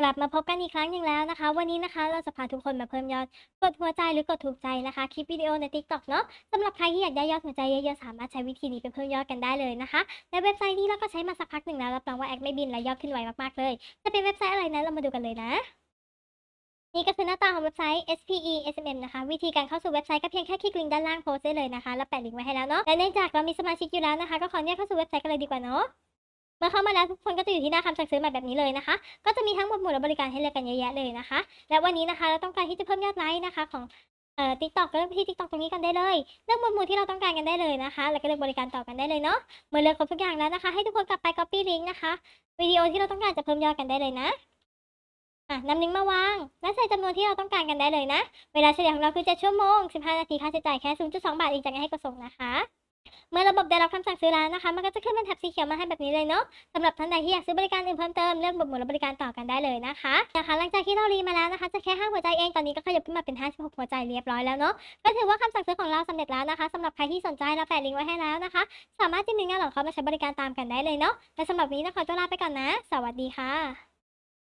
กลับมาพบกันอีกครั้งหนึ่งแล้วนะคะ วันนี้นะคะเราจะพาทุกคนมาเพิ่มยอดกดหัวใจหรือกดถูกใจนะคะ คลิปวิดีโอใน TikTok เนาะสำหรับใครที่อยากได้ยอดหัวใจเยอะๆสามารถใช้วิธีนี้ไปเพิ่มยอดกันได้เลยนะคะในเว็บไซต์นี้เราก็ใช้มาสักพักหนึ่งแล้วรับรองว่าแอคไม่บินและยอดขึ้นไวมากๆเลยจะเป็นเว็บไซต์อะไรนั้นเรามาดูกันเลยนะนี่ก็คือหน้าตาของเว็บไซต์ SPE SMM นะคะ วิธีการเข้าสู่เว็บไซต์ก็เพียงแค่คลิกลิงก์ด้านล่างโพสต์ได้เลยนะคะ แล้วแปะลิงก์ไว้ให้แล้วเนาะและเนื่องจากเรามีสมาชิกอยู่แล้วนะคะ ก็ขออนุญาตเข้าสู่เว็บไซต์กันเลยดีกว่าเนาะ เมื่อเข้ามาแล้วทุกคนก็จะอยู่ที่หน้าคำสั่งซื้อใหมาแบบนี้เลยนะคะ ก็จะมีทั้งหมดหมู่และบริการให้เลือกกันเยอะแยะเลยนะคะ และวันนี้นะคะเราต้องการที่จะเพิ่มยอดไลค์นะคะของเอ่อ TikTok ก็เลือกที่ TikTok ตรงนี้กันได้เลย เลือกหมวดหมู่ที่เราต้องการกันได้เลยนะคะ แล้วก็เลือกบริการต่อกันได้เลยเนาะ เมื่อเลือกครบทุกอย่างแล้วนะคะ ให้ทุกคนกลับไป copy link นะคะวิดีโอที่เราต้องการจะเพิ่มยอดกันได้เลยนะอะนำลิงก์มาวาง และใส่จำนวนที่เราต้องการกันได้เลยนะ เวลาเฉลี่ยของเราคือ7ชั่วโมง 15 นาที ค่าใช้จ่ายแค่ 0.2 บาทเองจากนั้นให้กดส่งนะคะ เมื่อระบบได้รับคำสั่งซื้อแล้วนะคะ มันก็จะขึ้นเป็นแท็บสีเขียวมาให้แบบนี้เลยเนาะสำหรับท่านใดที่อยากซื้อบริการอื่นเพิ่มเติมเลือกบทหมวดบริการต่อกันได้เลยนะคะนะคะหลังจากที่เรารีมาแล้วนะคะ จะแค่5หัวใจเองตอนนี้ก็ขยับขึ้นมาเป็น 56 หัวใจเรียบร้อยแล้วเนาะก็ถือว่าคำสั่งซื้อของเราสำเร็จแล้วนะคะสำหรับใครที่สนใจเราแปะลิงก์ไว้ให้แล้วนะคะ สามารถจิ้มลิงก์หน้าหลังเขามาใช้บริการตามกันได้เลยเนาะและสำหรับวันนี้ต้องขอตัวลาไปก่อนนะ สวัสดีค่ะ